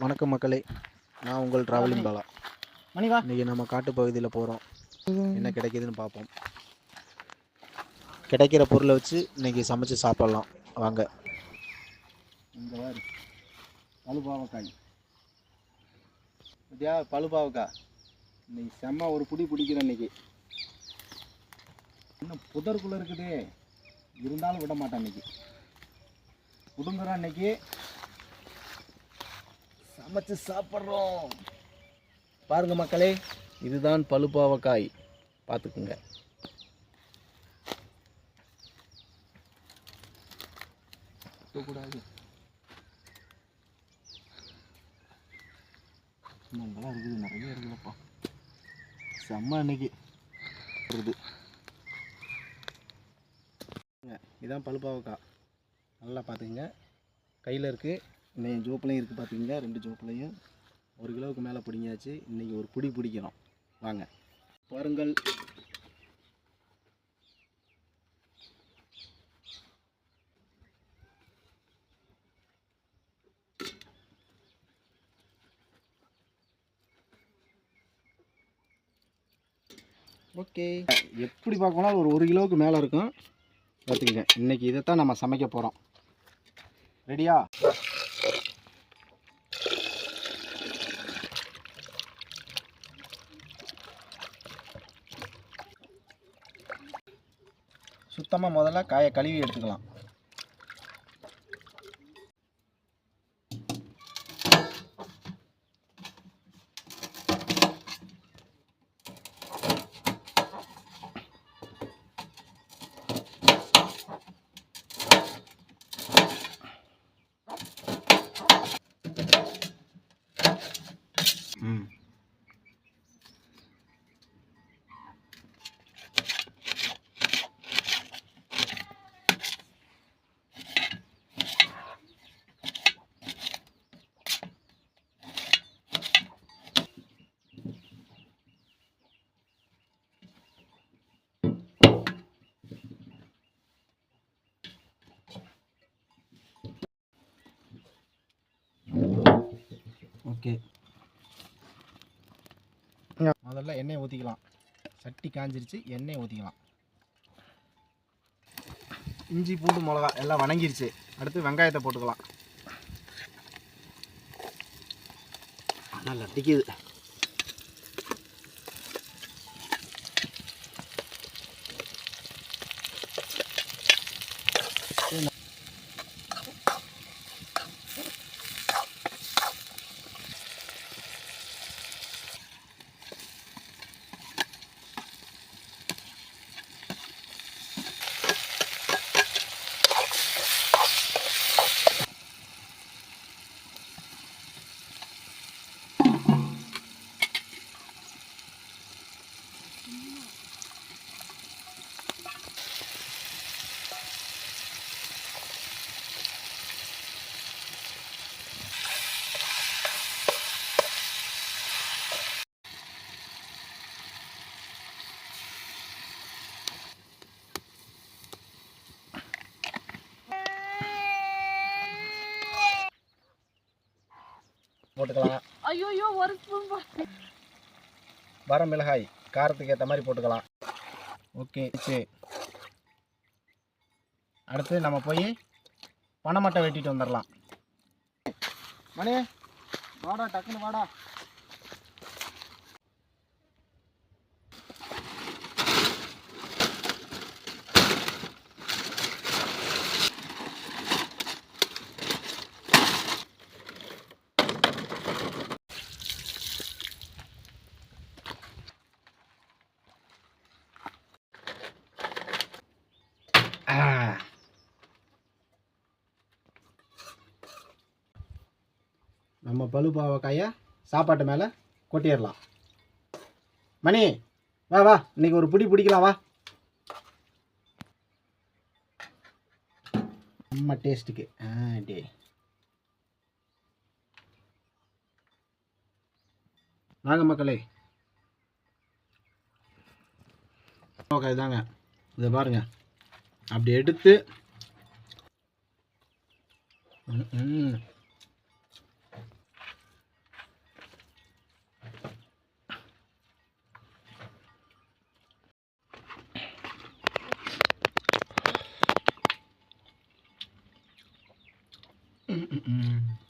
வணக்கம் மக்களே. நான் உங்கள் டிராவலிங் பாலா மணி வா. இன்றைக்கி நம்ம காட்டு பகுதியில் போகிறோம் என்ன கிடைக்குதுன்னு பார்ப்போம். கிடைக்கிற பொருளை வச்சு இன்னைக்கு சமைச்சு சாப்பிட்லாம். வாங்க. பழுபாவக்காய் பார்த்தியா பழுபாவக்கா இன்னைக்கு செம்ம ஒரு புடி பிடிக்கிறேன் இன்னைக்கு. இன்னும் புதருக்குள்ளே இருக்குது. இருந்தாலும் விட மாட்டேன் இன்னைக்கு. புடுங்குறோம் இன்னைக்கு. சமைச்சு சாப்பிட்றோம். பாருங்கள் மக்களே இதுதான் பழுப்பாவக்காய். பார்த்துக்குங்க. கூடாது இருக்குது நிறைய இருக்குதுப்பா. செம்ம அன்னைக்கு. இருக்குது. இதான் பழுப்பாவக்காய். நல்லா பார்த்துக்குங்க. கையில் இருக்குது இன்னும் ஜோப்பிலையும் இருக்குது பார்த்தீங்களா ரெண்டு ஜோப்பிலையும் ஒரு கிலோவுக்கு மேலே பிடிங்காச்சு இன்றைக்கி ஒரு பிடி பிடிக்கிறோம். வாங்க. பாருங்கள். ஓகே. எப்படி பார்க்கணும் ஒரு ஒரு கிலோவுக்கு மேலே இருக்கும். பார்த்துக்கங்க. இன்றைக்கி இதைத்தான் நம்ம சமைக்க போகிறோம் ரெடியா சுத்தமாக முதல்ல காயை கழுவி எடுத்துக்கலாம். ஓகே முதல்ல எண்ணெய் ஊற்றிக்கலாம் சட்டி காஞ்சிருச்சு எண்ணெய் ஊற்றிக்கலாம் இஞ்சி பூண்டு மிளகா எல்லாம் வணங்கிருச்சு. அடுத்து வெங்காயத்தை போட்டுக்கலாம். நல்லா அடிக்குது போட்டுக்கலாம். ஐயோ ஒரு ஸ்பூன் வர மிளகாய் காரத்துக்கு ஏற்ற மாதிரி போட்டுக்கலாம். ஓகே சரி அடுத்து நம்ம போய் பனைமட்டை வெட்டிட்டு வந்துடலாம். மணி வாடா டக்குன்னு வாடா. நம்ம பலுபாவக்காயை சாப்பாட்டு மேலே கொட்டிடலாம். மணி வா வா. இன்னைக்கு ஒரு பிடி பிடிக்கலாம் வா. நம்ம டேஸ்ட்டுக்கு. ஆ டே. வாங்க மக்களே. பாவக்காய் தாங்க. இதை பாருங்க. அப்படி எடுத்து ம். ம்